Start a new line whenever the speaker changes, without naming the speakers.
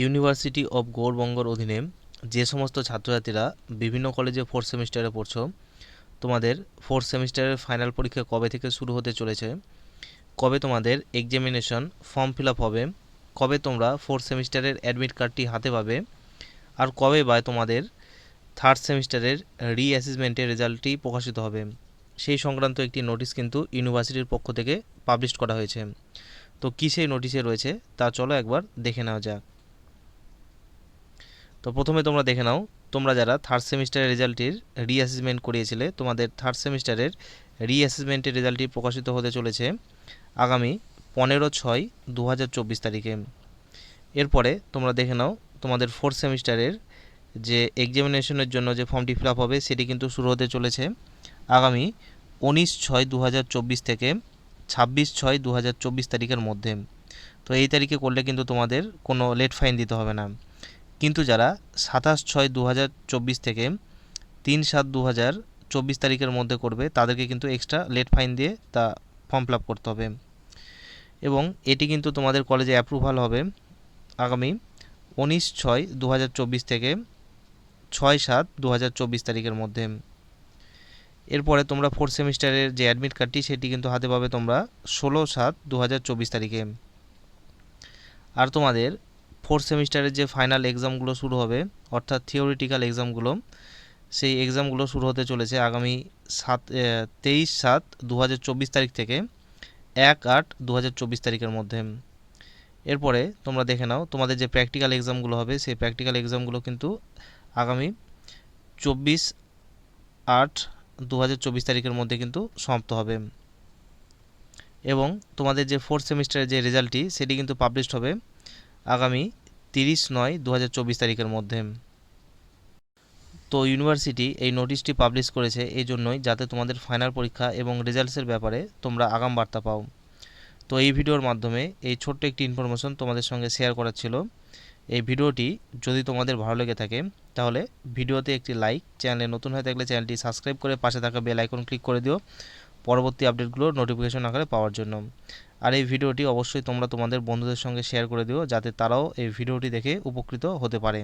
University of গৌড়বঙ্গর অধীনে যে সমস্ত ছাত্রছাত্রীরা বিভিন্ন কলেজে ফোর্থ সেমিস্টারে পড়ছো, তোমাদের ফোর্থ সেমিস্টারের ফাইনাল পরীক্ষা কবে থেকে শুরু হতে চলেছে, কবে তোমাদের এক্সামিনেশন ফর্ম ফিল হবে, কবে তোমরা ফোর্থ সেমিস্টারের অ্যাডমিট কার্ডটি হাতে পাবে, আর কবে বা তোমাদের থার্ড সেমিস্টারের রি অ্যাসেসমেন্টের রেজাল্টটি প্রকাশিত হবে, সেই সংক্রান্ত একটি নোটিশ কিন্তু ইউনিভার্সিটির পক্ষ থেকে পাবলিশ করা হয়েছে। তো কী সেই নোটিশে রয়েছে তা চলো একবার দেখে নেওয়া যাক। তো প্রথমে তোমরা দেখে নাও, তোমরা যারা থার্ড সেমিস্টারের রেজাল্টটির রিঅ্যাসেসমেন্ট করিয়েছিলে, তোমাদের থার্ড সেমিস্টারের রিঅ্যাসেসমেন্টের রেজাল্টটি প্রকাশিত হতে চলেছে আগামী পনেরো ছয় দু তারিখে। এরপরে তোমরা দেখে নাও, তোমাদের ফোর্থ সেমিস্টারের যে এক্সামিনেশনের জন্য যে ফর্মটি ফিল হবে, সেটি কিন্তু শুরু হতে চলেছে আগামী উনিশ ছয় দু থেকে ছাব্বিশ ছয় দু তারিখের মধ্যে। তো এই তারিখে করলে কিন্তু তোমাদের কোনো লেট ফাইন দিতে হবে না। কিন্তু যারা সাতাশ ছয় দু থেকে তিন সাত দু চব্বিশ তারিখের মধ্যে করবে, তাদেরকে কিন্তু এক্সট্রা লেট ফাইন দিয়ে তা ফর্ম ফিল করতে হবে। এবং এটি কিন্তু তোমাদের কলেজে অ্যাপ্রুভাল হবে আগামী উনিশ ছয় দু থেকে ছয় সাত দু তারিখের মধ্যে। এরপরে তোমরা ফোর্থ সেমিস্টারের যে অ্যাডমিট কার্ডটি সেটি কিন্তু হাতে পাবে তোমরা ষোলো সাত দু তারিখে। আর তোমাদের ফোর্থ সেমিস্টারের যে ফাইনাল এক্সামগুলো শুরু হবে, অর্থাৎ থিওরিটিক্যাল এক্সামগুলো সেই এক্সামগুলো শুরু হতে চলেছে আগামী সাত তেইশ সাত দু তারিখ থেকে, এক আট দু তারিখের মধ্যে। এরপরে তোমরা দেখে নাও, তোমাদের যে প্র্যাকটিক্যাল এক্সামগুলো হবে, সেই প্র্যাকটিক্যাল এক্সামগুলো কিন্তু আগামী চব্বিশ আট দু হাজার তারিখের মধ্যে কিন্তু সমাপ্ত হবে। এবং তোমাদের যে ফোর্থ সেমিস্টারের যে রেজাল্টটি সেটি কিন্তু পাবলিশড হবে আগামী তিরিশ নয় দু তারিখের মধ্যে। তো ইউনিভার্সিটি এই নোটিশটি পাবলিশ করেছে এই জন্যই যাতে তোমাদের ফাইনাল পরীক্ষা এবং রেজাল্টসের ব্যাপারে তোমরা আগাম বার্তা পাও। তো এই ভিডিওর মাধ্যমে এই ছোট্ট একটি ইনফরমেশন তোমাদের সঙ্গে শেয়ার করার ছিল। এই ভিডিওটি যদি তোমাদের ভালো লেগে থাকে, তাহলে ভিডিওতে একটি লাইক, চ্যানেলে নতুন হয়ে থাকলে চ্যানেলটি সাবস্ক্রাইব করে পাশে থাকা বেল আইকন ক্লিক করে দিও। পরবর্তী আপডেটগুলো নোটিফিকেশন আকারে পাওয়ার জন্য। আর এই ভিডিওটি অবশ্যই তোমরা তোমাদের বন্ধুদের সঙ্গে শেয়ার করে দিও, যাতে তারাও এই ভিডিওটি দেখে উপকৃত হতে পারে।